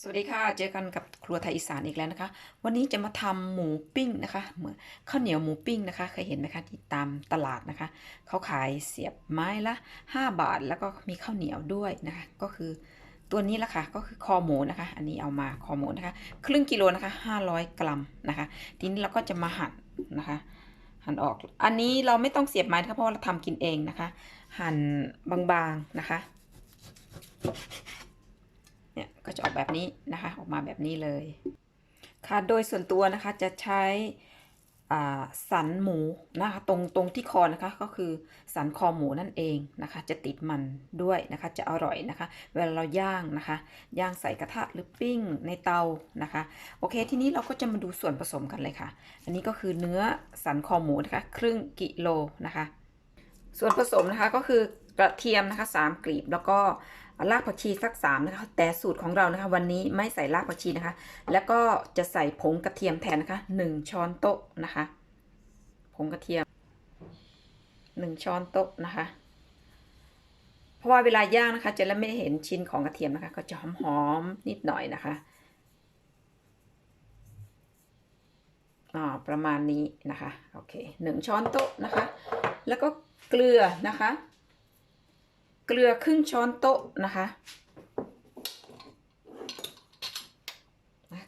สวัสดีค่ะ เจอกันกับครัวไทยอีสานอีกแล้วนะคะ วันนี้จะมาทำหมูปิ้งนะคะ เหมือนข้าวเหนียวหมูปิ้งนะคะ เคยเห็นไหมคะที่ตามตลาดนะคะ เขาขายเสียบไม้ละ 5 บาท แล้วก็มีข้าวเหนียวด้วยนะคะ ก็คือตัวนี้ละค่ะ ก็คือคอหมูนะคะ อันนี้เอามาคอหมูนะคะ ครึ่งกิโลนะคะ 500 กรัมนะคะ ทีนี้เราก็จะมาหั่นนะคะ หั่นออก อันนี้เราไม่ต้องเสียบไม้นะคะเพราะว่าเราทำกินเองนะคะ หั่นบางๆนะคะ เนี่ยก็จะออกแบบนี้นะคะ ออกมาแบบนี้เลย ค่ะ โดยส่วนตัวนะคะจะใช้สันหมูนะคะตรงตรงที่คอนะคะก็คือสันคอหมูนั่นเองนะคะ จะติดมันด้วยนะคะจะอร่อยนะคะ เวลาเราย่างนะคะย่างใส่กระทะหรือปิ้งในเตานะคะ โอเค ทีนี้เราก็จะมาดูส่วนผสมกันเลยค่ะ อันนี้ก็คือเนื้อสันคอหมูนะคะ ครึ่งกิโลนะคะ ส่วนผสมนะคะก็คือกระเทียมนะคะ3กลีบแล้วก็ รากผักชีสัก3นะคะ แต่สูตรของเรานะคะ วันนี้ไม่ใส่รากผักชีนะคะ แล้วก็จะใส่ผงกระเทียมแทนนะคะ1ช้อนโต๊ะนะคะ ผงกระเทียม1ช้อนโต๊ะนะคะ เพราะว่าเวลาย่างนะคะ จะไม่ได้เห็นชิ้นของกระเทียมนะคะ ก็จะหอมๆนิดหน่อยนะคะอ่าประมาณนี้นะคะ โอเคหนึ่งช้อนโต๊ะนะคะ แล้วก็เกลือนะคะ เกลือครึ่งช้อนโต๊ะนะคะ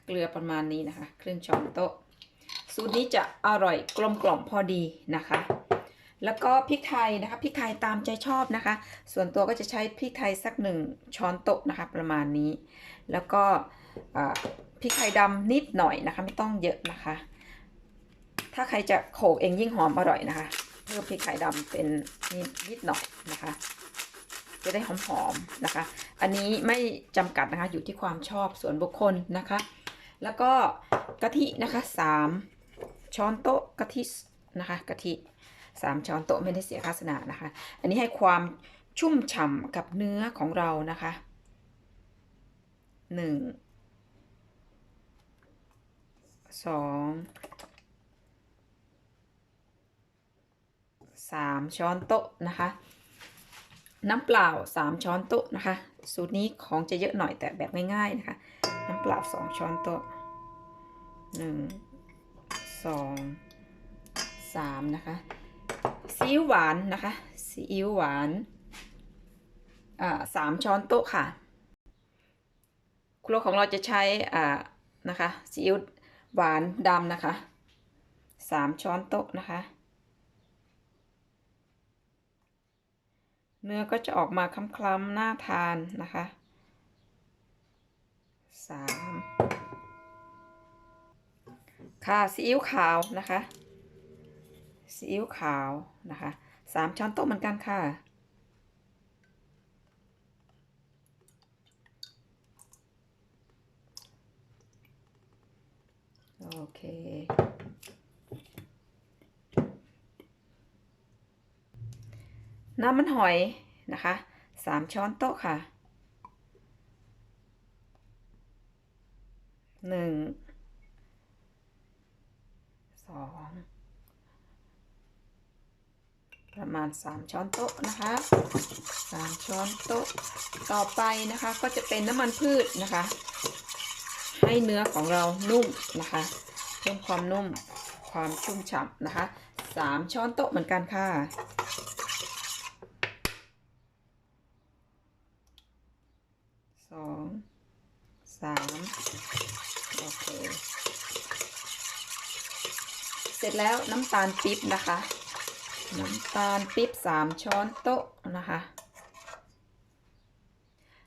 เกลือประมาณนี้นะคะครึ่งช้อนโต๊ะ สูตรนี้จะอร่อยกลมกล่อมพอดีนะคะ แล้วก็พริกไทยนะคะพริกไทยตามใจชอบนะคะ ส่วนตัวก็จะใช้พริกไทยสักหนึ่งช้อนโต๊ะนะคะประมาณนี้ แล้วก็พริกไทยดำนิดหน่อยนะคะ ไม่ต้องเยอะนะคะ ถ้าใครจะโขกเองยิ่งหอมอร่อยนะคะ เพิ่มพริกไทยดำเป็นนิดนิดหน่อยนะคะ จะได้หอมๆนะคะ อันนี้ไม่จำกัดนะคะอยู่ที่ความชอบส่วนบุคคลนะคะ แล้วก็กะทินะคะสามช้อนโต๊ะกะทินะคะกะทิสามช้อนโต๊ะไม่ได้เสียค่าสนานะคะ อันนี้ให้ความชุ่มฉ่ำกับเนื้อของเรานะคะหนึ่งสองสามช้อนโต๊ะนะคะ น้ำเปล่า 3 ช้อนโต๊ะนะคะ สูตรนี้ของจะเยอะหน่อยแต่แบบง่ายๆนะคะ น้ำเปล่า 2 ช้อนโต๊ะ 1 2 3 นะคะซีอิ๊วหวานนะคะซีอิ๊วหวานอ่าสามช้อนโต๊ะค่ะ ครัวของเราจะใช้อ่านะคะซีอิ๊วหวานดำนะคะ3ช้อนโต๊ะนะคะ เนื้อก็จะออกมาคล้ำๆน่าทานนะคะสามค่ะซีอิ๊วขาวนะคะซีอิ๊วขาวนะคะสามช้อนโต๊ะเหมือนกันค่ะโอเค น้ำมันหอยนะคะสามช้อนโต๊ะค่ะหนึ่งสองประมาณสามช้อนโต๊ะนะคะสามช้อนโต๊ะต่อไปนะคะก็จะเป็นน้ำมันพืชนะคะ ให้เนื้อของเรานุ่มนะคะเพิ่มความนุ่มความชุ่มฉ่ำนะคะสามช้อนโต๊ะเหมือนกันค่ะ สอง สามโอเค เสร็จแล้วน้ำตาลปิ๊บนะคะ น้ำตาลปิ๊บสามช้อนโต๊ะนะคะ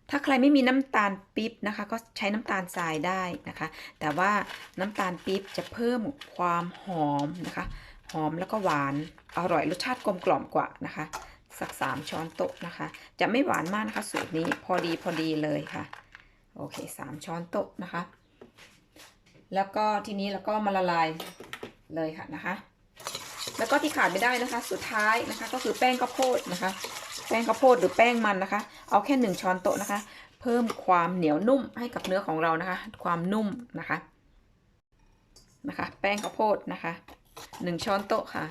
ถ้าใครไม่มีน้ำตาลปิ๊บนะคะ ก็ใช้น้ำตาลทรายได้นะคะ แต่ว่าน้ำตาลปิ๊บจะเพิ่มความหอมนะคะ หอมแล้วก็หวาน อร่อยรสชาติกลมกล่อมกว่านะคะสักสามช้อนโต๊ะนะคะ จะไม่หวานมากนะคะ สูตรนี้พอดีพอดีเลยค่ะ โอเคสามช้อนโต๊ะนะคะ แล้วก็ทีนี้เราก็มาละลายเลยค่ะนะคะ แล้วก็ที่ขาดไม่ได้นะคะ สุดท้ายนะคะก็คือแป้งข้าวโพดนะคะ แป้งข้าวโพดหรือแป้งมันนะคะ เอาแค่หนึ่งช้อนโต๊ะนะคะ เพิ่มความเหนียวนุ่มให้กับเนื้อของเรานะคะ ความนุ่มนะคะนะคะ แป้งข้าวโพดนะคะหนึ่งช้อนโต๊ะค่ะ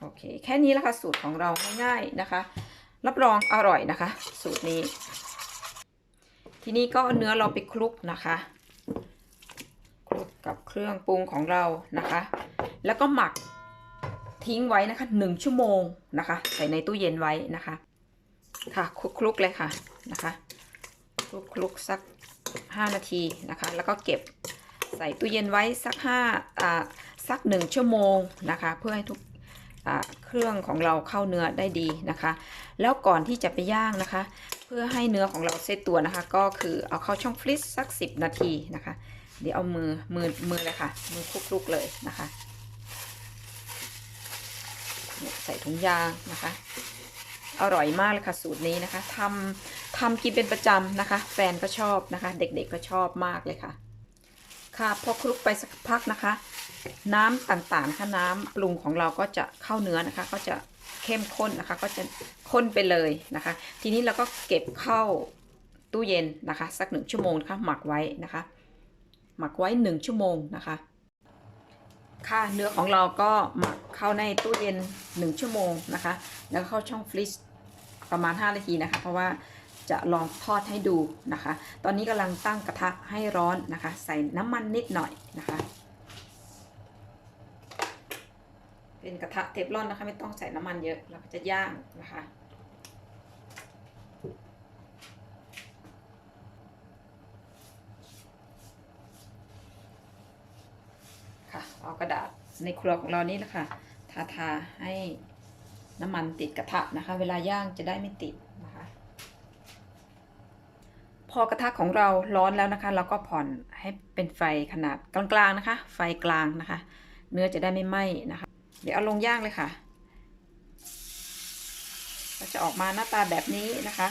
โอเค แค่นี้แล้วค่ะสูตรของเราง่ายๆนะคะ รับรองอร่อยนะคะ สูตรนี้ ทีนี้ก็เนื้อเราไปคลุกนะคะคลุกกับเครื่องปรุงของเรานะคะ แล้วก็หมักทิ้งไว้นะคะหนึ่งชั่วโมงนะคะ ใส่ในตู้เย็นไว้นะคะ ค่ะคลุกคลุกเลยค่ะนะคะคลุกคลุกสัก5นาทีนะคะ แล้วก็เก็บใส่ตู้เย็นไว้สัก5อ่าสัก1ชั่วโมงนะคะ เพื่อให้ทุก เครื่องของเราเข้าเนื้อได้ดีนะคะ แล้วก่อนที่จะไปย่างนะคะ เพื่อให้เนื้อของเราเซตตัวนะคะ ก็คือเอาเข้าช่องฟรีซสัก 10 นาทีนะคะ เดี๋ยวเอามือมือมือเลยค่ะ มือคลุกๆเลยนะคะใส่ถุงยางนะคะ อร่อยมากเลยค่ะสูตรนี้นะคะทำทำกินเป็นประจำนะคะ แฟนก็ชอบนะคะ เด็กๆก็ชอบมากเลยค่ะ ค่ะพอคลุกไปสักพักนะคะ น้ำต่างๆค่ะน้ำปรุงของเราก็จะเข้าเนื้อนะคะ ก็จะเข้มข้นนะคะ ก็จะข้นไปเลยนะคะ ทีนี้เราก็เก็บเข้าตู้เย็นนะคะ สักหนึ่งชั่วโมงนะคะหมักไว้นะคะ หมักไว้หนึ่งชั่วโมงนะคะค่ะเนื้อของเราก็หมักเข้าในตู้เย็น 1 ชั่วโมงนะคะ แล้วเข้าช่องฟรีซประมาณ 5 นาทีนะคะ เพราะว่าจะลองทอดให้ดูนะคะ ตอนนี้กำลังตั้งกระทะให้ร้อนนะคะ ใส่น้ำมันนิดหน่อยนะคะ เป็นกระทะเทฟลอนนะคะ ไม่ต้องใส่น้ำมันเยอะเราก็จะย่างนะคะค่ะเอากระดาษในครัวของเรานี่แหละค่ะทาทาให้น้ำมันติดกระทะนะคะ เวลาย่างจะได้ไม่ติดนะคะ พอกระทะของเราร้อนแล้วนะคะ เราก็ผ่อนให้เป็นไฟขนาดกลางๆนะคะ ไฟกลางนะคะ เนื้อจะได้ไม่ไหม้นะคะ เดี๋ยวเอาลงย่างเลยค่ะก็จะออกมาหน้าตาแบบนี้นะคะ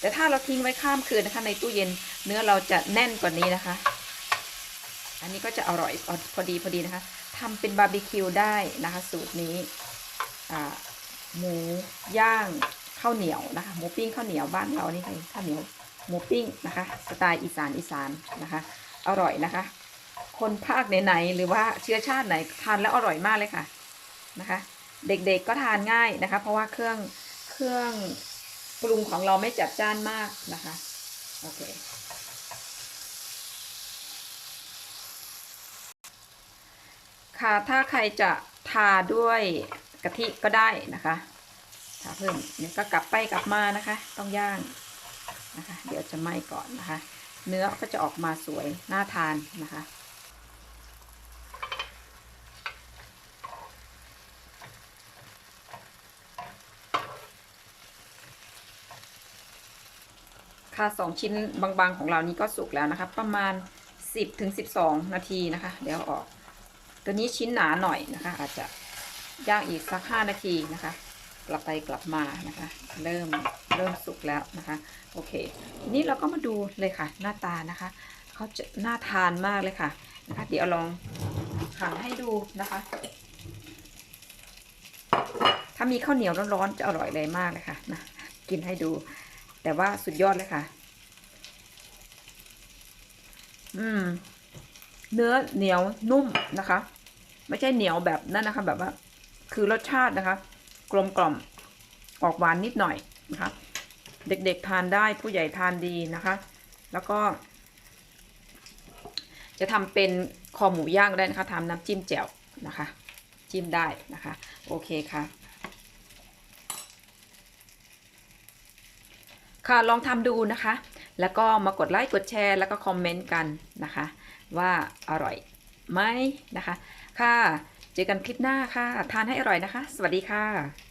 แต่ถ้าเราทิ้งไว้ข้ามคืนนะคะ ในตู้เย็นเนื้อเราจะแน่นกว่านี้นะคะ อันนี้ก็จะอร่อยพอดีพอดีนะคะทำเป็นบาร์บีคิวได้นะคะ สูตรนี้หมูย่างข้าวเหนียวนะคะ หมูปิ้งข้าวเหนียวบ้านเรานี่คือข้าวเหนียวหมูปิ้งนะคะ สไตล์อีสานอีสานนะคะ อร่อยนะคะ คนภาคไหนๆหรือว่าเชื้อชาติไหนทานแล้วอร่อยมากเลยค่ะนะคะ เด็กๆก็ทานง่ายนะคะ เพราะว่าเครื่องเครื่องปรุงของเราไม่จัดจ้านมากนะคะโอเคค่ะถ้าใครจะทาด้วยกะทิก็ได้นะคะทาเพิ่มเนี่ยก็กลับไปกลับมานะคะ ต้องย่างนะคะ เดี๋ยวจะไหม้ก่อนนะคะ เนื้อก็จะออกมาสวยน่าทานนะคะ ค่ะสองชิ้นบางๆของเรานี้ก็สุกแล้วนะคะ ประมาณ 10ถึง12 นาทีนะคะ เดี๋ยวอออก ตัวนี้ชิ้นหนาหน่อยนะคะ อาจจะย่างอีกสัก 5 นาทีนะคะ กลับไปกลับมานะคะ เริ่มเริ่มสุกแล้วนะคะ โอเค ทีนี้เราก็มาดูเลยค่ะ หน้าตานะคะเขาจะน่าทานมากเลยค่ะนะคะ เดี๋ยวลองหั่นให้ดูนะคะ ถ้ามีข้าวเหนียวร้อนๆจะอร่อยเลยมากเลยค่ะนะกินให้ดู แต่ว่าสุดยอดเลยค่ะ อืม เนื้อเหนียวนุ่มนะคะ ไม่ใช่เหนียวแบบนั้นนะคะ แบบว่า คือรสชาตินะคะ กลมกล่อมออกหวานนิดหน่อยนะคะ เด็กๆทานได้ผู้ใหญ่ทานดีนะคะ แล้วก็ จะทำเป็นคอหมูย่างได้นะคะทำน้ำจิ้มแจ่วนะคะ จิ้มได้นะคะ โอเคค่ะ ค่ะลองทำดูนะคะ แล้วก็มากดไลค์กดแชร์ แล้วก็คอมเมนต์กันนะคะ ว่าอร่อยไหมนะคะ ค่ะ เจอกันคลิปหน้าค่ะ ทานให้อร่อยนะคะ สวัสดีค่ะ